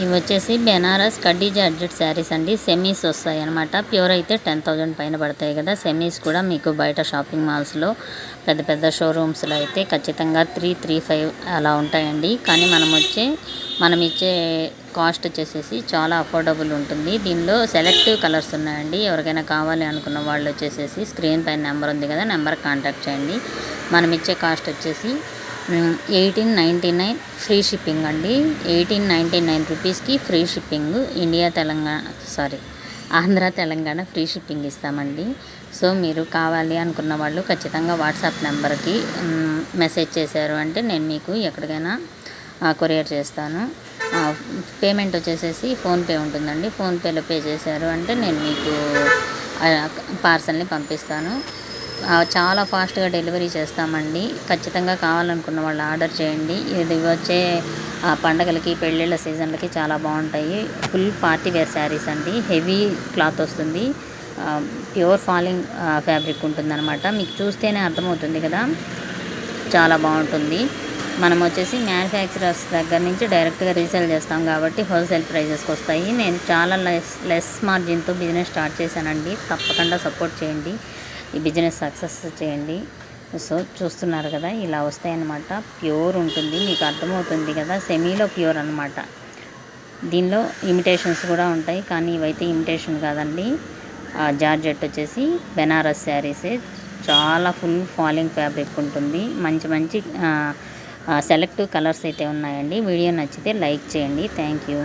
ఇవి వచ్చేసి బెనారస్ కడ్డీ జార్జెట్ శారీస్ అండి. సెమీస్ వస్తాయి అనమాట ప్యూర్ అయితే టెన్ థౌజండ్ పైన పడతాయి కదా. సెమీస్ కూడా మీకు బయట షాపింగ్ మాల్స్లో పెద్ద పెద్ద షోరూమ్స్లో అయితే ఖచ్చితంగా త్రీ త్రీ ఫైవ్ అలా ఉంటాయండి. కానీ మనం వచ్చే మనం ఇచ్చే కాస్ట్ వచ్చేసేసి చాలా అఫోర్డబుల్ ఉంటుంది. దీనిలో సెలెక్టివ్ కలర్స్ ఉన్నాయండి. ఎవరికైనా కావాలి అనుకున్న వాళ్ళు వచ్చేసేసి స్క్రీన్ పైన నెంబర్ ఉంది కదా నెంబర్ కాంటాక్ట్ చేయండి. మనం ఇచ్చే కాస్ట్ వచ్చేసి eighteen ninety nine free shipping అండి. ఎయిటీన్ నైంటీ నైన్ రూపీస్కి free shipping India Telangana sorry Andhra Telangana free shipping ఇస్తామండి. సో మీరు కావాలి అనుకున్న వాళ్ళు ఖచ్చితంగా వాట్సాప్ నెంబర్కి మెసేజ్ చేశారు అంటే నేను మీకు ఎక్కడికైనా కొరియర్ చేస్తాను. పేమెంట్ వచ్చేసేసి ఫోన్పే ఉంటుందండి. ఫోన్పేలో పే చేశారు అంటే నేను మీకు పార్సల్ని పంపిస్తాను. చాలా ఫాస్ట్గా డెలివరీ చేస్తామండి. ఖచ్చితంగా కావాలనుకున్న వాళ్ళు ఆర్డర్ చేయండి. ఇది వచ్చే పండగలకి పెళ్ళిళ్ళ సీజన్లకి చాలా బాగుంటాయి. ఫుల్ పార్టీ వేర్ శారీస్ అండి. హెవీ క్లాత్ వస్తుంది. ప్యూర్ ఫాలింగ్ ఫ్యాబ్రిక్ ఉంటుందన్నమాట. మీకు చూస్తేనే అర్థమవుతుంది కదా. చాలా బాగుంటుంది. మనం వచ్చేసి మ్యానుఫ్యాక్చరర్స్ దగ్గర నుంచి డైరెక్ట్గా రీసేల్ చేస్తాం కాబట్టి హోల్సేల్ ప్రైజెస్కి వస్తాయి నేను చాలా లెస్ లెస్ మార్జిన్తో బిజినెస్ స్టార్ట్ చేశానండి. తప్పకుండా సపోర్ట్ చేయండి. ఈ బిజినెస్ సక్సెస్ చేయండి. సో చూస్తున్నారు కదా ఇలా వస్తాయన్నమాట. ప్యూర్ ఉంటుంది మీకు అర్థమవుతుంది కదా సెమీలో ప్యూర్ అనమాట దీనిలో ఇమిటేషన్స్ కూడా ఉంటాయి కానీ ఇవైతే ఇమిటేషన్ కాదండి. జార్జెట్ వచ్చేసి బెనారస్ శారీసే. చాలా ఫుల్ ఫాలింగ్ ఫ్యాబ్రిక్ ఉంటుంది. మంచి మంచి సెలెక్టివ్ కలర్స్ అయితే ఉన్నాయండి. వీడియో నచ్చితే లైక్ చేయండి. Thank you.